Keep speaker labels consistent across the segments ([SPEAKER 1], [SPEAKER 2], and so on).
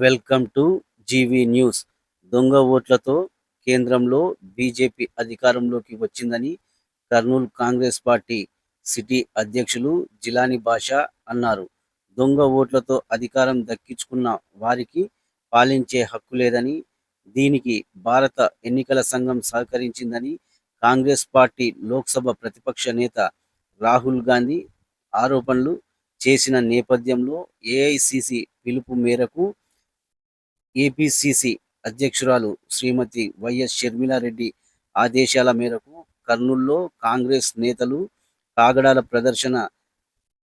[SPEAKER 1] Welcome to GV news. దొంగ ఓట్లతో కేంద్రంలో బీజేపీ అధికారంలోకి వచ్చిందని కర్నూలు కాంగ్రెస్ పార్టీ సిటీ అధ్యక్షులు జిలాని బాషా అన్నారు. దొంగ ఓట్లతో అధికారం దక్కించుకున్న వారికి పాలించే హక్కు లేదని దీనికి భారత ఎన్నికల సంఘం సహకరించిందని కాంగ్రెస్ పార్టీ లోక్సభ ప్రతిపక్ష నేత రాహుల్ గాంధీ ఆరోపణలు చేసిన నేపథ్యంలో ఏఐసిసి పిలుపు మేరకు ఏపీసీసీ అధ్యక్షురాలు శ్రీమతి వైఎస్ షర్మిలారెడ్డి ఆదేశాల మేరకు కర్నూల్లో కాంగ్రెస్ నేతలు కాగడాల ప్రదర్శన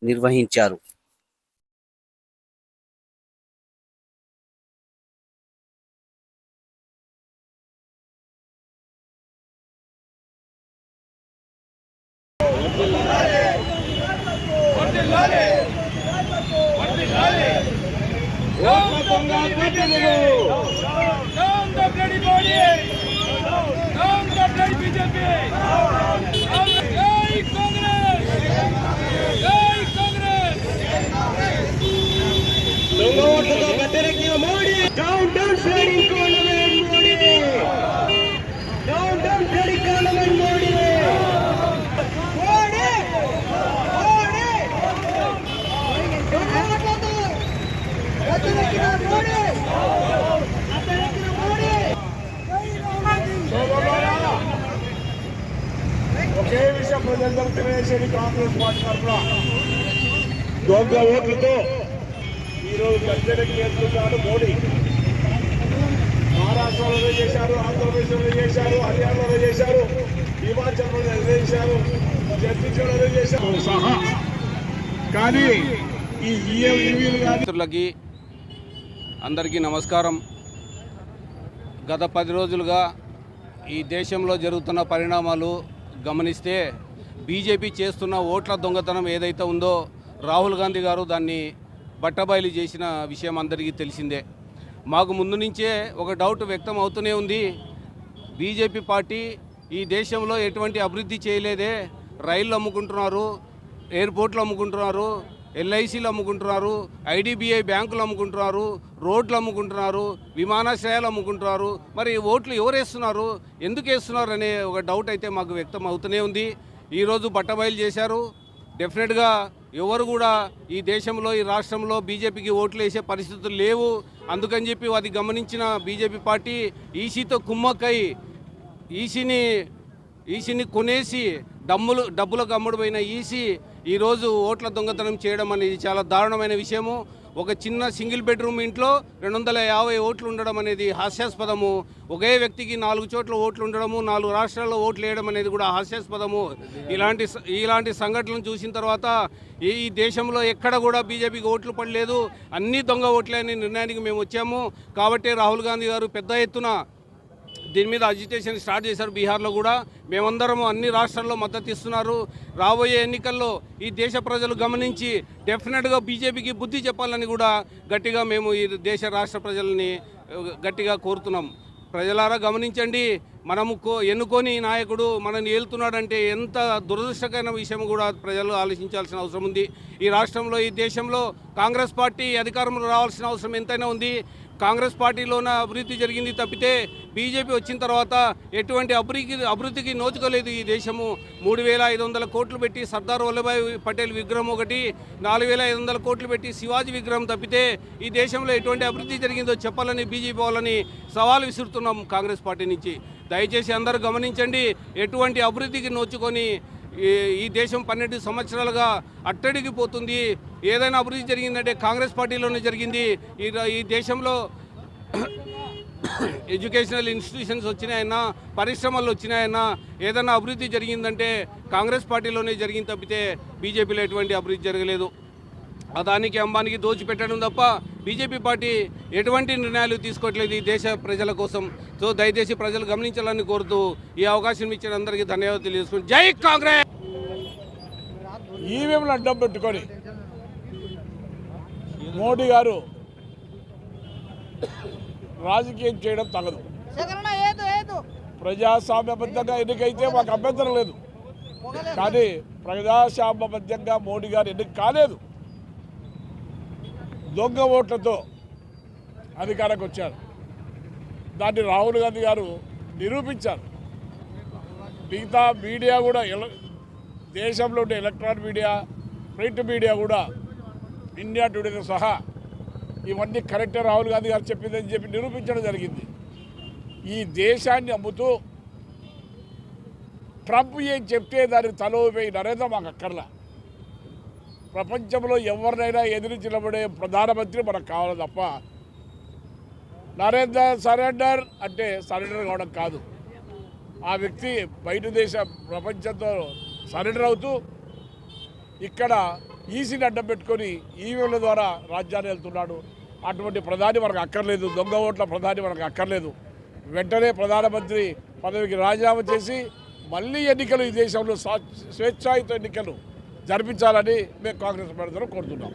[SPEAKER 1] నిర్వహించారు.
[SPEAKER 2] Down the bloody body! The bloody BJP!
[SPEAKER 3] ఒకే విషయం ప్రజలందరూ తెలియజేసేది కాంగ్రెస్ పార్టీ తరఫున. దొంగ ఓట్లతో ఈరోజు గద్దెనకి ఎత్తుతున్నాడు మోడీ. మహారాష్ట్రలో చేశారు ఆంధ్రప్రదేశ్లో చేశారు హర్యానాలో చేశారు హిమాచల్ ప్రదేశ్ చేశారు ఛత్తీస్గఢ్లో చేశారు. సహా. కానీ ఈ ఈవీలు కానీ
[SPEAKER 4] మిత్రులకి అందరికీ నమస్కారం. గత పది రోజులుగా ఈ దేశంలో జరుగుతున్న పరిణామాలు గమనిస్తే బీజేపీ చేస్తున్న ఓట్ల దొంగతనం ఏదైతే ఉందో రాహుల్ గాంధీ గారు దాన్ని బట్టబయలు చేసిన విషయం అందరికీ తెలిసిందే. మాకు ముందు నుంచే ఒక డౌట్ వ్యక్తం అవుతూనే ఉంది. బీజేపీ పార్టీ ఈ దేశంలో ఎటువంటి అభివృద్ధి చేయలేదే. రైళ్ళు అమ్ముకుంటున్నారు ఎయిర్పోర్ట్లు అమ్ముకుంటున్నారు ఎల్ఐసీలు అమ్ముకుంటున్నారు ఐడిబిఐ బ్యాంకులు అమ్ముకుంటున్నారు రోడ్లు అమ్ముకుంటున్నారు విమానాశ్రయాలు అమ్ముకుంటున్నారు. మరి ఓట్లు ఎవరు వేస్తున్నారు? ఎందుకు వేస్తున్నారు అనే ఒక డౌట్ అయితే మాకు వ్యక్తం అవుతూనే ఉంది. ఈరోజు బట్టబయలు చేశారు. డెఫినెట్గా ఎవరు కూడా ఈ దేశంలో ఈ రాష్ట్రంలో బీజేపీకి ఓట్లు వేసే పరిస్థితులు లేవు. అందుకని చెప్పి అది గమనించిన బీజేపీ పార్టీ ఈసీతో కుమ్మక్కై ఈసీని ఈసీని కొనేసి డమ్ములు డబ్బులకు అమ్ముడుపోయిన ఈసీ ఈరోజు ఓట్ల దొంగతనం చేయడం అనేది చాలా దారుణమైన విషయము. ఒక చిన్న సింగిల్ బెడ్రూమ్ ఇంట్లో రెండు వందల యాభై ఓట్లు ఉండడం అనేది హాస్యాస్పదము. ఒకే వ్యక్తికి నాలుగు చోట్ల ఓట్లు ఉండడము నాలుగు రాష్ట్రాల్లో ఓట్లు వేయడం అనేది కూడా హాస్యాస్పదము. ఇలాంటి ఇలాంటి సంఘటనలు చూసిన తర్వాత ఈ ఈ దేశంలో ఎక్కడ కూడా బీజేపీకి ఓట్లు పడలేదు. అన్ని దొంగ ఓట్లే అనే నిర్ణయానికి మేము వచ్చాము. కాబట్టి రాహుల్ గాంధీ గారు పెద్ద ఎత్తున దీని మీద అజిటేషన్ స్టార్ట్ చేశారు బీహార్లో కూడా. మేమందరం అన్ని రాష్ట్రాల్లో మద్దతు ఇస్తున్నారు. రాబోయే ఎన్నికల్లో ఈ దేశ ప్రజలు గమనించి డెఫినెట్గా బీజేపీకి బుద్ధి చెప్పాలని కూడా గట్టిగా మేము ఈ దేశ రాష్ట్ర ప్రజల్ని గట్టిగా కోరుతున్నాం. ప్రజలారా గమనించండి మనము కో ఎన్నుకొని నాయకుడు మనల్ని ఏలుతున్నాడంటే ఎంత దురదృష్టకరమైన విషయం కూడా ప్రజలు ఆలోచించాల్సిన అవసరం ఉంది. ఈ రాష్ట్రంలో ఈ దేశంలో కాంగ్రెస్ పార్టీ అధికారంలో రావాల్సిన అవసరం ఎంతైనా ఉంది. కాంగ్రెస్ పార్టీలోన అభివృద్ధి జరిగింది తప్పితే బీజేపీ వచ్చిన తర్వాత ఎటువంటి అభివృద్ధి అభివృద్ధికి నోచుకోలేదు ఈ దేశము. మూడు వేల ఐదు వందల కోట్లు పెట్టి సర్దార్ వల్లభాయ్ పటేల్ విగ్రహం ఒకటి నాలుగు వేల ఐదు వందల కోట్లు పెట్టి శివాజీ విగ్రహం తప్పితే ఈ దేశంలో ఎటువంటి అభివృద్ధి జరిగిందో చెప్పాలని బీజేపీ వాళ్ళని సవాల్ విసురుతున్నాం కాంగ్రెస్ పార్టీ నుంచి. దయచేసి అందరూ గమనించండి ఎటువంటి అభివృద్ధికి నోచుకొని ఈ ఈ దేశం పన్నెండు సంవత్సరాలుగా అట్టడికి పోతుంది ఏదైనా అభివృద్ధి జరిగిందంటే కాంగ్రెస్ పార్టీలోనే జరిగింది. ఈ ఈ దేశంలో ఎడ్యుకేషనల్ ఇన్స్టిట్యూషన్స్ వచ్చినాయన్నా పరిశ్రమలు వచ్చినాయన్నా ఏదైనా అభివృద్ధి జరిగిందంటే కాంగ్రెస్ పార్టీలోనే జరిగింది తప్పితే బీజేపీలో ఎటువంటి అభివృద్ధి జరగలేదు. అదానికి అంబానికి దోచిపెట్టడం తప్ప బీజేపీ పార్టీ ఎటువంటి నిర్ణయాలు తీసుకోవట్లేదు ఈ దేశ ప్రజల కోసం. సో దయచేసి ప్రజలు గమనించాలని కోరుతూ ఈ అవకాశం ఇచ్చిన అందరికీ ధన్యవాదాలు తెలియజేసుకుంటూ జై కాంగ్రెస్!
[SPEAKER 3] ఈవీఎంలు అడ్డం పెట్టుకొని మోడీ గారు రాజకీయం చేయడం తగదు. ప్రజాస్వామ్యబద్ధంగా ఎన్నికైతే మాకు అభ్యంతరం లేదు. కానీ ప్రజాస్వామ్యబద్ధంగా మోడీ గారు ఎన్నిక కాలేదు. దొంగ ఓట్లతో అధికారంకి వచ్చారు. దాన్ని రాహుల్ గాంధీ గారు నిరూపించారు. మిగతా మీడియా కూడా దేశంలో ఉండే ఎలక్ట్రానిక్ మీడియా ప్రింట్ మీడియా కూడా ఇండియా టుడేతో సహా ఇవన్నీ కరెక్టే రాహుల్ గాంధీ గారు చెప్పిందని చెప్పి నిరూపించడం జరిగింది. ఈ దేశాన్ని అమ్ముతూ ట్రంప్ ఏం చెప్తే దాన్ని తల నరేంద్ర మాకు అక్కర్లా. ప్రపంచంలో ఎవరినైనా ఎదురు నిలబడే ప్రధానమంత్రి మనకు కావాలి తప్ప నరేంద్ర సరెండర్ అంటే సరెండర్ కావడం కాదు. ఆ వ్యక్తి బయట దేశ ప్రపంచంతో సరెండర్ అవుతూ ఇక్కడ ఈసీని అడ్డం పెట్టుకొని ఈవీఎంల ద్వారా రాజ్యాన్ని వెళ్తున్నాడు. అటువంటి ప్రధాని మనకు అక్కర్లేదు. దొంగ ఓట్ల ప్రధాని మనకు అక్కర్లేదు. వెంటనే ప్రధానమంత్రి పదవికి రాజీనామా చేసి మళ్ళీ ఎన్నికలు ఈ దేశంలో స్వేచ్ఛాయుత ఎన్నికలు జరిపించాలని మేము కాంగ్రెస్ పార్టీ కోరుతున్నాం.